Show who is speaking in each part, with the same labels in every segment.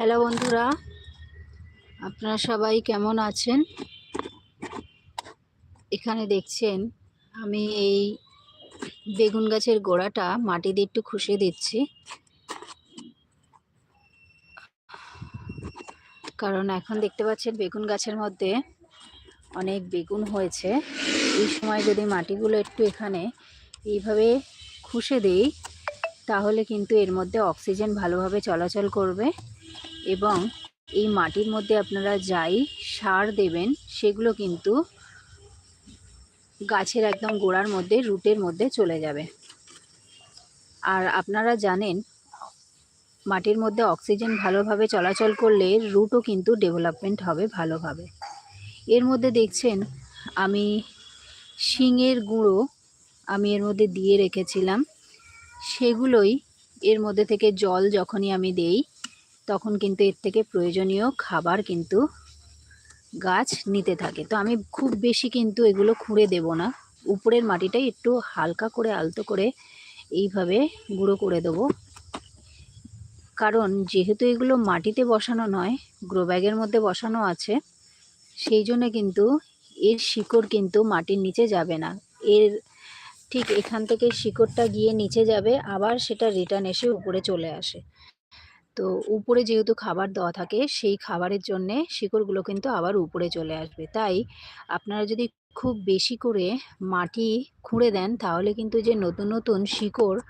Speaker 1: Hello বন্ধুরা, আপনারা সবাই কেমন আছেন? এখানে দেখছেন, আমি এই বেগুন গাছের গোড়াটা মাটি দিয়ে একটু খুশে দিচ্ছি। কারণ এখন দেখতে পাচ্ছেন বেগুন গাছের মধ্যে অনেক বেগুন হয়েছে। এই সময় যদি মাটিগুলো একটু এখানে এইভাবে খুশে দেই, তাহলে কিন্তু এর মধ্যে অক্সিজেন ভালোভাবে চলাচল করবে। এবং এই মাটির মধ্যে আপনারা যাই সার দেবেন, সেগুলো কিন্তু গাছের একদম গোড়ার মধ্যে, রুটের মধ্যে চলে যাবে। আর আপনারা জানেন, মাটির মধ্যে অক্সিজেন ভালোভাবে চলাচল করলে রুটও কিন্তু ডেভেলপমেন্ট হবে ভালোভাবে। এর মধ্যে দেখছেন, আমি শিঙের গুঁড়ো আমি এর মধ্যে দিয়ে রেখেছিলাম। সেগুলোই এর মধ্যে থেকে জল যখনই আমি দেই তখন কিন্তু এর থেকে প্রয়োজনীয় খাবার কিন্তু গাছ নিতে থাকে। তো আমি খুব বেশি কিন্তু এগুলো খুঁড়ে দেব না। উপরের মাটিটাই একটু হালকা করে আলতো করে এইভাবে গুঁড়ো করে দেবো। কারণ যেহেতু এগুলো মাটিতে বসানো নয় গ্রো ব্যাগের মধ্যে বসানো আছে, সেই জন্য কিন্তু এর শিকড় কিন্তু মাটির নিচে যাবে না। এর ঠিক এখান থেকে শিকড়টা গিয়ে নিচে যাবে, আবার সেটা রিটার্ন এসে উপরে চলে আসে। তো উপরে যেহেতু খাবার দেওয়া থাকে, সেই খাবারের জন্যে শিকড়গুলো কিন্তু আবার উপরে চলে আসবে। তাই আপনারা যদি খুব বেশি করে মাটি খুঁড়ে দেন, তাহলে কিন্তু যে নতুন নতুন শিকড়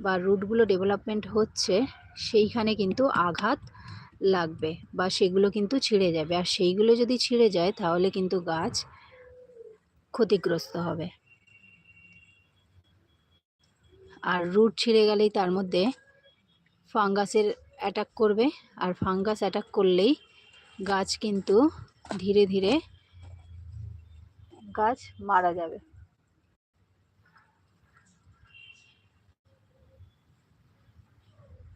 Speaker 1: বা রুটগুলো ডেভেলপমেন্ট হচ্ছে, সেইখানে কিন্তু আঘাত লাগবে বা সেগুলো কিন্তু ছিঁড়ে যাবে। আর সেইগুলো যদি ছিঁড়ে যায়, তাহলে কিন্তু গাছ ক্ষতিগ্রস্ত হবে। আর রুট ছিঁড়ে গেলেই তার মধ্যে ফাঙ্গাসের অ্যাটাক করবে আর ফাঙ্গাস অ্যাটাক করলেই গাছ কিন্তু ধীরে ধীরে গাছ মারা যাবে।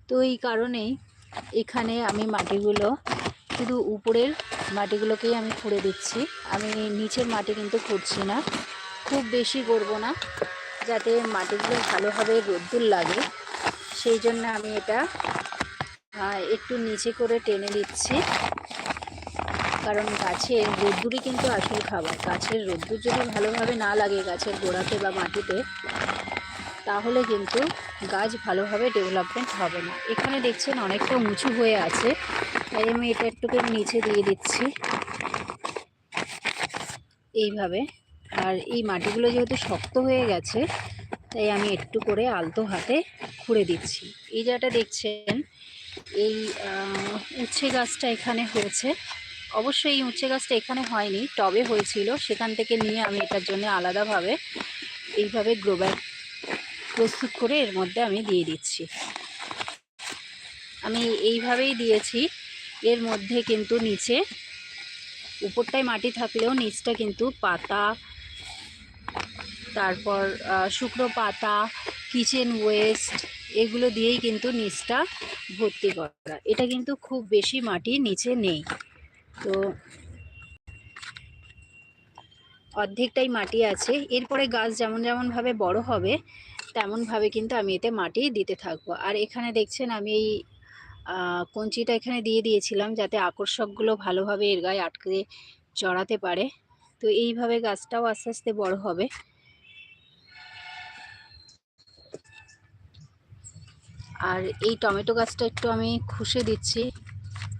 Speaker 1: তো এই কারণেই এখানে আমি মাটিগুলো শুধু উপরের মাটিগুলোকেই আমি খুঁড়ে দিচ্ছি। আমি নিচের মাটি কিন্তু খুঁড়ছি না, খুব বেশি করব না, যাতে মাটিগুলো ভালোভাবে রোদ্দুর লাগে। সেই জন্য আমি এটা একটু নিচে করে টেনে দিচ্ছি কারণ গাছের রোদ্দুরই কিন্তু আসল খাবার। গাছের রোদ্দুর যদি ভালোভাবে না লাগে গাছের গোড়াতে বা মাটিতে, তাহলে কিন্তু গাছ ভালোভাবে ডেভেলপমেন্ট হবে না। এখানে দেখছেন অনেকটা উঁচু হয়ে আছে। তাই আমি এটা একটু নিচে দিয়ে দিচ্ছি। এইভাবে। আর এই মাটিগুলো যেহেতু শক্ত হয়ে গেছে, তাই আমি একটু করে আলতো হাতে খুঁড়ে দিচ্ছি। এই জায়গাটা দেখছেন এই উচ্ছে গাছটা এখানে হয়েছে। অবশ্যই এই উচ্ছে গাছটা এখানে হয়নি, টবে হয়েছিল। সেখান থেকে নিয়ে আমি এটার জন্য আলাদাভাবে এইভাবে গ্রোব্যাগ প্রস্তুত করে এর মধ্যে আমি দিয়ে দিচ্ছি। আমি এইভাবেই দিয়েছি। এর মধ্যে কিন্তু নিচে, উপরটায় মাটি থাকলেও নিচটা কিন্তু পাতা, তারপর শুকনো পাতা কিচেন ওয়েস্ট এগুলো দিয়েই কিন্তু নিচটা ভর্তি করা। এটা কিন্তু খুব বেশি মাটি নিচে নেই। তো অর্ধেকটাই মাটি আছে। এরপরে গাছ যেমন যেমনভাবে বড় হবে, তেমনভাবে কিন্তু আমি এতে মাটি দিতে থাকব। আর এখানে দেখছেন আমি এই কঞ্চিটা এখানে দিয়ে দিয়েছিলাম যাতে আকর্ষকগুলো ভালোভাবে এর গায়ে আটকে চড়াতে পারে। তো এইভাবে গাছটাও আস্তে আস্তে বড় হবে। আর এই টমেটো গাছটা একটু আমি খুশে দিচ্ছি,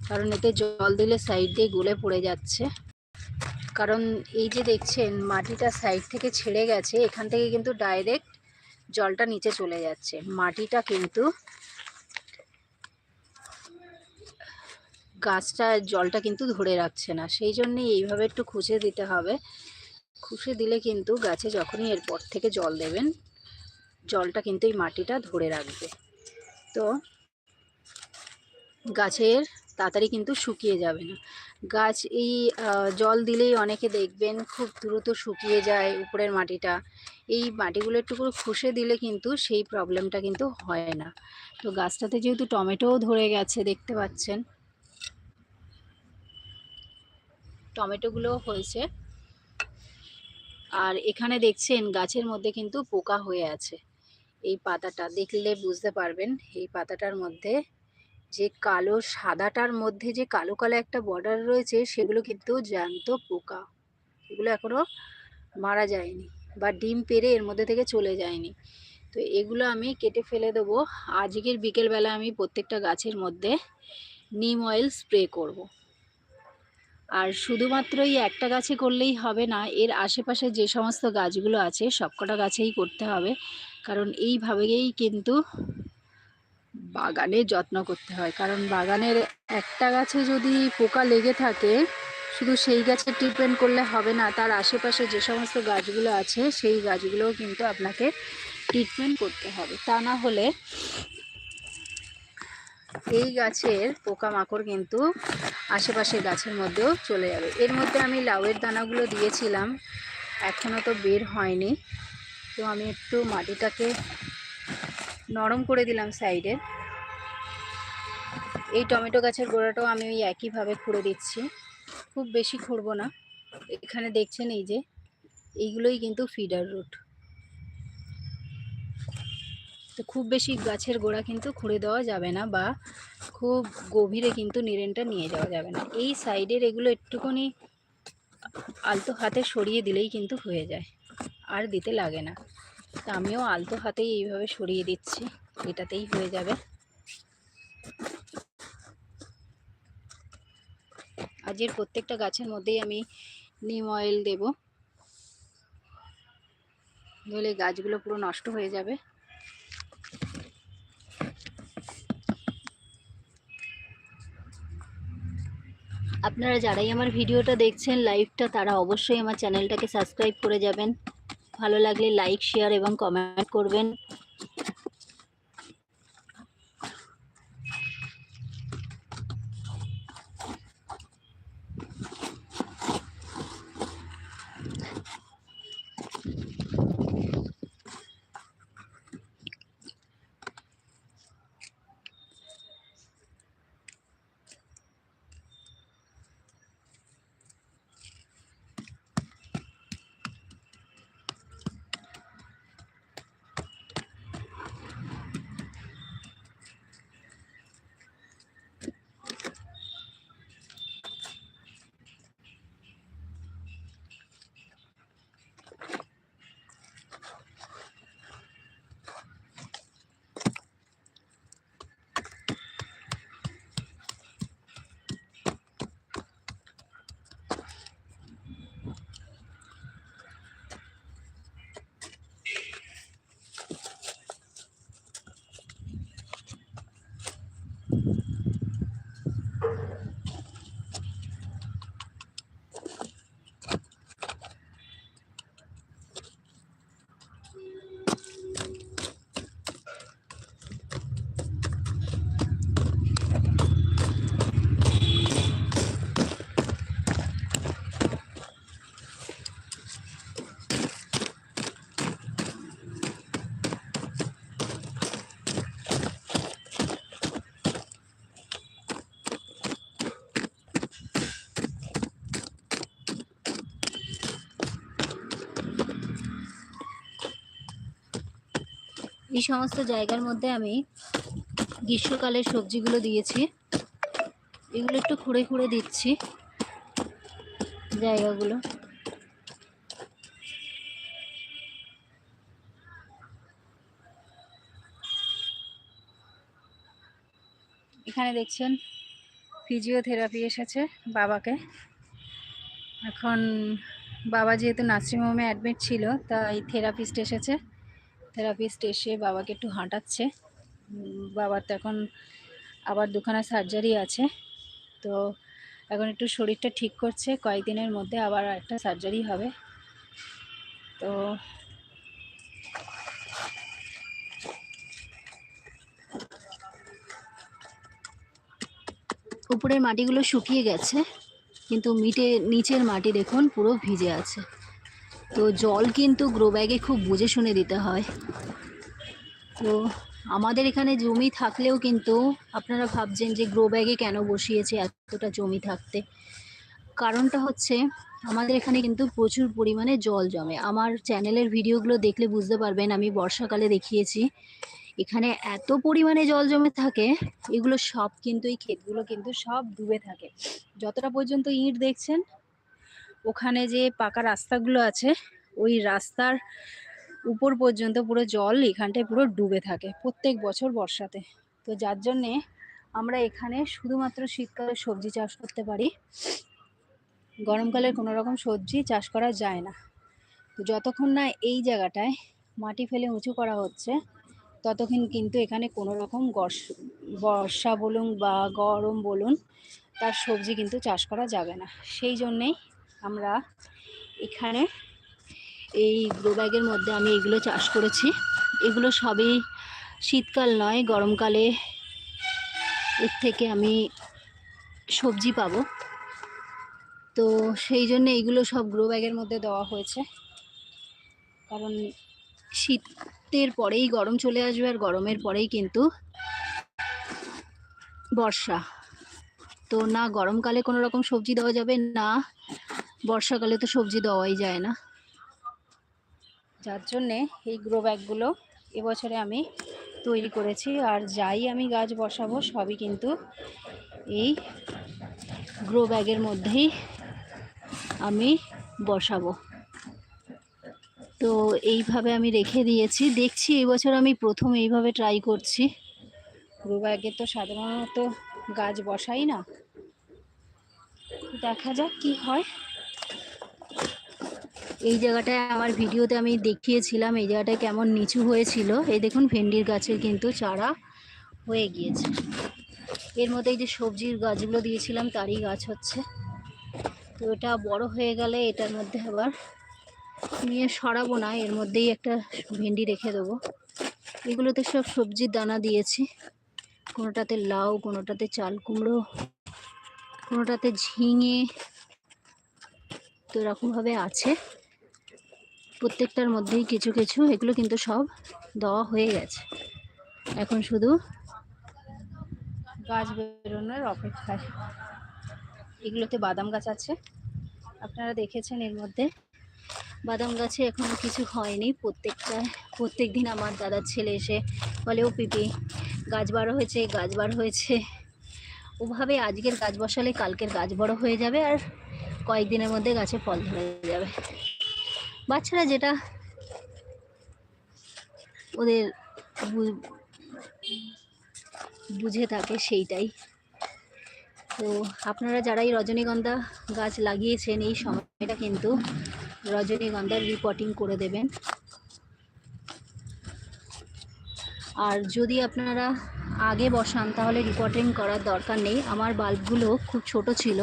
Speaker 1: কারণ এতে জল দিলে সাইড দিয়ে গলে পড়ে যাচ্ছে। কারণ এই যে দেখছেন, মাটিটা সাইড থেকে ছেড়ে গেছে, এখান থেকে কিন্তু ডাইরেক্ট জলটা নিচে চলে যাচ্ছে। মাটিটা কিন্তু গাছটা, জলটা কিন্তু ধরে রাখছে না। সেই জন্যই এইভাবে একটু খুঁজে দিতে হবে। খুশে দিলে কিন্তু গাছে যখনই এরপর থেকে জল দেবেন, জলটা কিন্তু এই মাটিটা ধরে রাখবে। তো গাছের তাড়াতাড়ি কিন্তু শুকিয়ে যাবে না। গাছ এই জল দিলেই অনেকে দেখবেন খুব দ্রুত শুকিয়ে যায় উপরের মাটিটা। এই মাটিগুলো একটু করে খুশে দিলে কিন্তু সেই প্রবলেমটা কিন্তু হয় না। তো গাছটাতে যেহেতু টমেটোও ধরে গেছে দেখতে পাচ্ছেন। টমেটোগুলোও হয়েছে। আর এখানে দেখছেন গাছের মধ্যে কিন্তু পোকা হয়ে আছে। এই পাতাটা দেখলে বুঝতে পারবেন, এই পাতাটার মধ্যে যে কালো সাদাটার মধ্যে যে কালো কালো একটা বর্ডার রয়েছে, সেগুলো কিন্তু জ্যান্ত পোকা। এগুলো এখনও মারা যায়নি বা ডিম পেড়ে এর মধ্যে থেকে চলে যায়নি। তো এগুলো আমি কেটে ফেলে দেবো। আজকের বিকেলবেলা আমি প্রত্যেকটা গাছের মধ্যে নিম অয়েল স্প্রে করব। আর শুধুমাত্র এই একটা গাছে করলেই হবে না, এর আশেপাশে যে সমস্ত গাছগুলো আছে, সবকটা গাছেই করতে হবে। কারণ এইভাবেই কিন্তু বাগানে যত্ন করতে হয়। কারণ বাগানের একটা গাছে যদি পোকা লেগে থাকে, শুধু সেই গাছের ট্রিটমেন্ট করলে হবে না, তার আশেপাশে যে সমস্ত গাছগুলো আছে, সেই গাছগুলোও কিন্তু আপনাকে ট্রিটমেন্ট করতে হবে। তা না হলে এই গাছের পোকামাকড় কিন্তু আশেপাশের গাছের মধ্যেও চলে যাবে। এর মধ্যে আমি লাউয়ের দানাগুলো দিয়েছিলাম এখনও তো বের হয়নি। তো আমি একটু মাটিটাকে নরম করে দিলাম সাইডে। এই টমেটো গাছের গোড়াটাও আমি ওই একইভাবে খুঁড়ে দিচ্ছি। খুব বেশি খুঁড়বো না। এখানে দেখছেন এই যে, এইগুলোই কিন্তু ফিডার রুট তো খুব বেশি গাছের গোড়া কিন্তু খুঁড়ে দেওয়া যাবে না বা খুব গভীরে কিন্তু নিরেনটা নিয়ে যাওয়া যাবে না। এই সাইডের এগুলো একটুখানি আলতো হাতে সরিয়ে দিলেই কিন্তু হয়ে যায়। আর দিতে লাগে না। তা আমিও আলতো হাতেই এইভাবে সরিয়ে দিচ্ছি। এটাতেই হয়ে যাবে। আজের প্রত্যেকটা গাছের মধ্যেই আমি নিম অয়েল দেব। নইলে গাছগুলো পুরো নষ্ট হয়ে যাবে। আপনারা যারাই আমার ভিডিওটা দেখছেন, লাইভটা, তারা অবশ্যই আমার চ্যানেলটাকে সাবস্ক্রাইব করে যাবেন। ভালো লাগলে লাইক শেয়ার এবং কমেন্ট করবেন। এই সমস্ত জায়গার মধ্যে আমি গ্রীষ্মকালের সবজিগুলো দিয়েছি। এগুলো একটু খুঁড়ে খুঁড়ে দিচ্ছি জায়গাগুলো। এখানে দেখছেন ফিজিওথেরাপি এসেছে বাবাকে। এখন বাবা যেহেতু নার্সিংহোমে অ্যাডমিট ছিল, তাই থেরাপিস্ট এসেছে। থেরাপিস্ট এসে বাবাকে একটু হাঁটাচ্ছে। বাবার তো এখন আবার দুখানা সার্জারি আছে। তো এখন একটু শরীরটা ঠিক করছে, কয়েকদিনের মধ্যে আবার একটা সার্জারি হবে। তো উপরের মাটিগুলো শুকিয়ে গেছে, কিন্তু মিটে, নিচের মাটি দেখুন পুরো ভিজে আছে। তো জল কিন্তু গ্রো ব্যাগে খুব বুঝে শুনে দিতে হয়। তো আমাদের এখানে জমি থাকলেও কিন্তু আপনারা ভাবছেন যে গ্রো ব্যাগে কেন বসিয়েছে এতটা জমি থাকতে? কারণটা হচ্ছে আমাদের এখানে কিন্তু প্রচুর পরিমাণে জল জমে। আমার চ্যানেলের ভিডিওগুলো দেখলে বুঝতে পারবেন, আমি বর্ষাকালে দেখিয়েছি। এখানে এত পরিমাণে জল জমে থাকে, এগুলো সব কিন্তু, এই ক্ষেতগুলো কিন্তু সব ডুবে থাকে। যতটা পর্যন্ত ইঁট দেখছেন ওখানে যে পাকা রাস্তাগুলো আছে, ওই রাস্তার উপর পর্যন্ত পুরো জল এখানটায় পুরো ডুবে থাকে প্রত্যেক বছর বর্ষাতে। তো যার জন্যে আমরা এখানে শুধুমাত্র শীতকালে সবজি চাষ করতে পারি। গরমকালে কোনো রকম সবজি চাষ করা যায় না। তো যতক্ষণ না এই জায়গাটায় মাটি ফেলে উঁচু করা হচ্ছে, ততক্ষণ কিন্তু এখানে কোনো রকম বর্ষা বলুন বা গরম বলুন, তার সবজি কিন্তু চাষ করা যাবে না। সেই জন্যেই আমরা এখানে এই গ্রো ব্যাগের মধ্যে আমি এগুলো চাষ করেছি। এগুলো সবই শীতকাল নয়, গরমকালে এর থেকে আমি সবজি পাবো। তো সেই জন্য এইগুলো সব গ্রো ব্যাগের মধ্যে দেওয়া হয়েছে। কারণ শীতের পরেই গরম চলে আসবে আর গরমের পরেই কিন্তু বর্ষা। তো না গরমকালে কোনো রকম সবজি দেওয়া যাবে, না বর্ষাকালে তো সবজি দেওয়াই যায় না। যার জন্যে এই গ্রো ব্যাগগুলো এবছরে আমি তৈরি করেছি। আর যাই আমি গাছ বসাবো, সবই কিন্তু এই গ্রো ব্যাগের মধ্যেই আমি বসাবো। তো এইভাবে আমি রেখে দিয়েছি। দেখছি এবছর আমি প্রথম এইভাবে ট্রাই করছি। গ্রো ব্যাগে তো সাধারণত গাছ বসাই না। দেখা যাক কি হয়। এই জায়গাটায় আমার ভিডিওতে আমি দেখিয়েছিলাম এই জায়গাটায় কেমন নিচু হয়েছিল। এই দেখুন ভেন্ডির গাছের কিন্তু চারা হয়ে গিয়েছে। এর মধ্যে এই যে সবজির গাছগুলো দিয়েছিলাম, তারই গাছ হচ্ছে। তো এটা বড় হয়ে গেলে এটার মধ্যে আবার নিয়ে সরাবো না, এর মধ্যেই একটা ভেন্ডি রেখে দেবো। এগুলোতে সব সবজির দানা দিয়েছি। কোনোটাতে লাউ, কোনোটাতে চাল কুমড়ো, কোনোটাতে ঝিঙে, তো এরকমভাবে আছে। প্রত্যেকটার মধ্যেই কিছু কিছু এগুলো কিন্তু সব দেওয়া হয়ে গেছে। এখন শুধু গাছ বেরোনোর অপেক্ষায়। এগুলোতে বাদাম গাছ আছে। আপনারা দেখেছেন এর মধ্যে। বাদাম গাছে এখনও কিছু হয়নি। প্রত্যেকটা প্রত্যেক দিন আমার দাদার ছেলে এসে বলে, ও পিপি, গাছ বড় হয়েছে, গাছ বার হয়েছে। ওভাবে আজকের গাছ বসালে কালকের গাছ বড় হয়ে যাবে আর কয়েকদিনের মধ্যে গাছে ফল ধরে যাবে। বাচ্চারা যেটা ওদের বুঝে থাকে সেইটাই। তো আপনারা যারা এই রজনীগন্ধা গাছ লাগিয়েছেন, এই সময়টা কিন্তু রজনীগন্ধার রিপোর্টিং করে দেবেন। আর যদি আপনারা আগে বসান, তাহলে রিপোর্টিং করার দরকার নেই। আমার বাল্বগুলো খুব ছোট ছিল।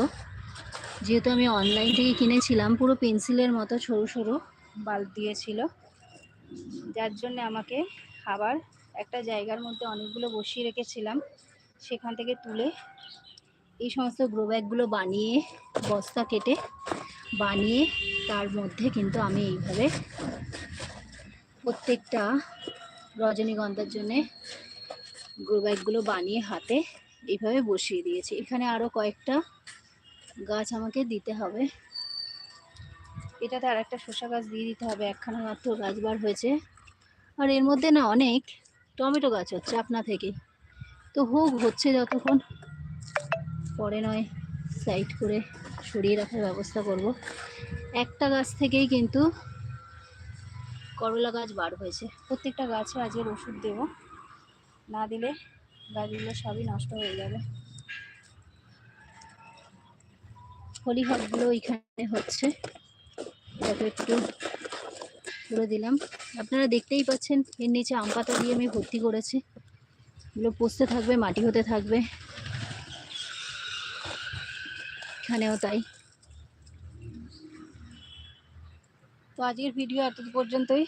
Speaker 1: যেহেতু আমি অনলাইন থেকে কিনেছিলাম, পুরো পেন্সিলের মতো সরু সরু। বাল্ব দিয়েছিল। যার জন্য আমাকে আবার একটা জায়গার মধ্যে অনেকগুলো বসিয়ে রেখেছিলাম। সেখান থেকে তুলে এই সমস্ত গ্রো ব্যাগগুলো বানিয়ে, বস্তা কেটে বানিয়ে, তার মধ্যে কিন্তু আমি এইভাবে প্রত্যেকটা রজনীগন্ধার জন্যে গ্রো ব্যাগগুলো বানিয়ে হাতে এইভাবে বসিয়ে দিয়েছি। এখানে আরও কয়েকটা গাছ আমাকে দিতে হবে। এটাতে আর একটা শসা গাছ দিয়ে দিতে হবে, একখানা মাত্র গাছ বার হয়েছে। আর এর মধ্যে না অনেক টমেটো গাছ হচ্ছে আপনা থেকে। তো হোক, হচ্ছে যতক্ষণ। পরে নয়, সাইড করে সরিয়ে রাখার ব্যবস্থা করব। একটা গাছ থেকেই কিন্তু করলা গাছ বার হয়েছে। প্রত্যেকটা গাছে আজকের ওষুধ দেব। না দিলে গাছগুলো সবই নষ্ট হয়ে যাবে। হলি হকগুলো এখানে হচ্ছে। এটাকে একটু করে দিলাম। আপনারা দেখতেই পাচ্ছেন, এর নিচে আম পাতা দিয়ে আমি ভর্তি করেছি। এগুলো পচতে থাকবে, মাটি হতে থাকবে। এখানেও তাই। তো আজকের ভিডিও এত পর্যন্তই।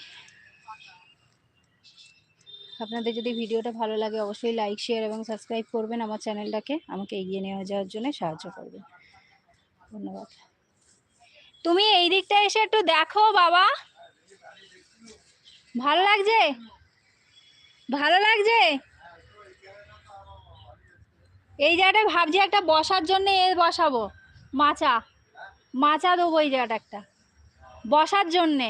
Speaker 1: আপনাদের যদি ভিডিওটা ভালো লাগে, অবশ্যই লাইক শেয়ার এবং সাবস্ক্রাইব করবেন আমার চ্যানেলটাকে আমাকে এগিয়ে নিয়ে যাওয়ার জন্য সাহায্য করবেন। ধন্যবাদ। তুমি এই দিকটা এসে একটু দেখো বাবা। ভালো লাগছে? ভালো লাগছে? এই জায়গাটায় ভাবছি একটা বসার জন্য এ বসাবো। মাচা মাচা দেবো এই জায়গাটা একটা। বসার জন্যে।